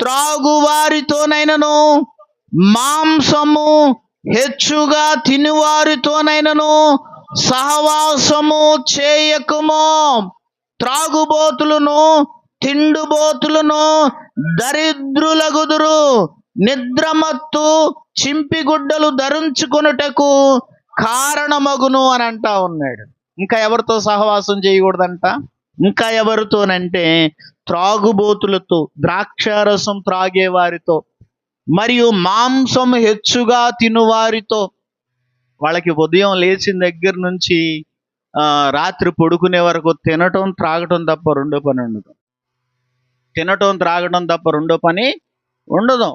త్రాగువారితోనైనను మాంసము హెచ్చుగా తినువారితోనైనను సహవాసము చేయకుము. త్రాగుబోతులను తిండుబోతులను దరిద్రులగుదురు నిద్రమత్తు చింపిగుడ్డలు ధరించుకొనుటకు కారణమగును అని అంటా ఉన్నాడు. ఇంకా ఎవరితో సహవాసం చేయకూడదంట? ఇంకా ఎవరితోనంటే త్రాగుబోతులతో ద్రాక్షారసం త్రాగేవారితో మరియు మాంసం హెచ్చుగా తినువారితో వాళ్ళకి ఉదయం లేచిన దగ్గర నుంచి రాత్రి పడుకునే వరకు తినటం త్రాగటం తప్ప రెండో పని ఉండదు. తినటం త్రాగటం తప్ప రెండో పని ఉండదు.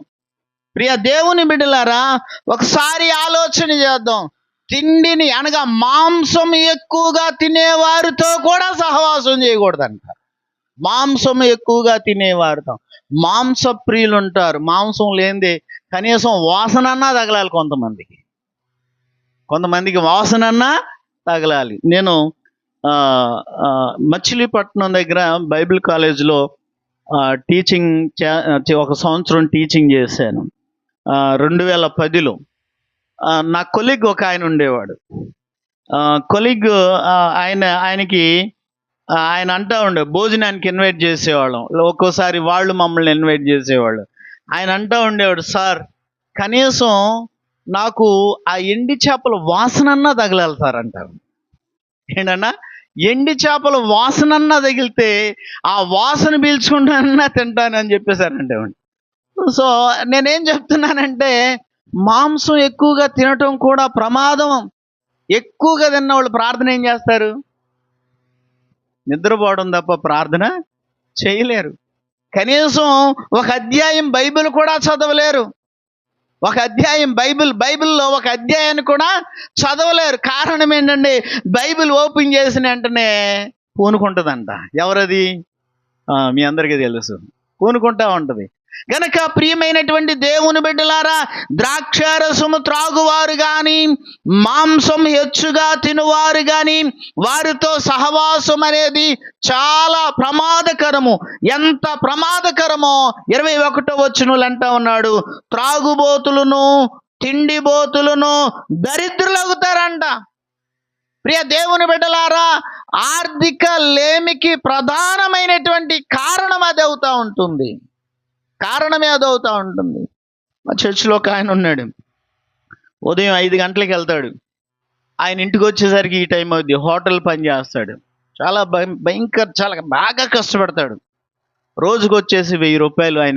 ప్రియ దేవుని బిడ్డలారా ఒకసారి ఆలోచన చేద్దాం. తిండిని అనగా మాంసం ఎక్కువగా తినేవారితో కూడా సహవాసం చేయకూడదంట. మాంసం ఎక్కువగా తినేవాడతాం మాంస ప్రియులు ఉంటారు మాంసం లేనిదే కనీసం వాసనన్నా తగలాలి కొంతమందికి. కొంతమందికి వాసనన్నా తగలాలి. నేను మచిలీపట్నం దగ్గర బైబిల్ కాలేజ్లో టీచింగ్ చే ఒక సంవత్సరం టీచింగ్ చేశాను. రెండు వేల పదిలో నా కొలిగ్ ఒక ఆయన ఉండేవాడు. కొలిగ్ ఆయన ఆయనకి ఆయన అంటా ఉండే భోజనానికి ఇన్వైట్ చేసేవాళ్ళం. ఒక్కోసారి వాళ్ళు మమ్మల్ని ఇన్వైట్ చేసేవాళ్ళు. ఆయన అంటా ఉండేవాడు సార్ కనీసం నాకు ఆ ఎండి చేపల వాసనన్నా తగలాలి సార్ అంటారు. ఏంటన్నా? ఎండి చేపల వాసనన్నా తగిలితే ఆ వాసన పీల్చుకుంటానన్నా తింటానని చెప్పేశారంటే సో నేనేం చెప్తున్నానంటే మాంసం ఎక్కువగా తినటం కూడా ప్రమాదం. ఎక్కువగా తిన్న వాళ్ళు ప్రార్థన ఏం చేస్తారు? నిద్రపోవడం తప్ప ప్రార్థన చేయలేరు. కనీసం ఒక అధ్యాయం బైబిల్ కూడా చదవలేరు. ఒక అధ్యాయం బైబిల్ బైబిల్లో ఒక అధ్యాయాన్ని కూడా చదవలేరు. కారణం ఏంటండి? బైబిల్ ఓపెన్ చేసిన వెంటనే పూనుకుంటుందంట. ఎవరది? మీ అందరికీ తెలుసు. పూనుకుంటా ఉంటుంది. గనక ప్రియమైనటువంటి దేవుని బిడ్డలారా ద్రాక్షారసము త్రాగువారు గాని మాంసం హెచ్చుగా తినువారు గాని వారితో సహవాసం అనేది చాలా ప్రమాదకరము. ఎంత ప్రమాదకరమో ఇరవై ఒకటో వచ్చినులు అంటా ఉన్నాడు త్రాగుబోతులను తిండిబోతులను దరిద్రులవుతారంట ప్రియ దేవుని బిడ్డలారా ఆర్థిక లేమికి ప్రధానమైనటువంటి కారణం అది అవుతా ఉంటుంది. కారణమే అది ఉంటుంది. మా చర్చిలో ఒక ఆయన ఉన్నాడు. ఉదయం ఐదు గంటలకు వెళ్తాడు. ఆయన ఇంటికి వచ్చేసరికి ఈ టైం అవుద్ది. హోటల్ పని చేస్తాడు. చాలా భయం భయంకర చాలా బాగా కష్టపడతాడు. రోజుకు వచ్చేసి వెయ్యి రూపాయలు ఆయన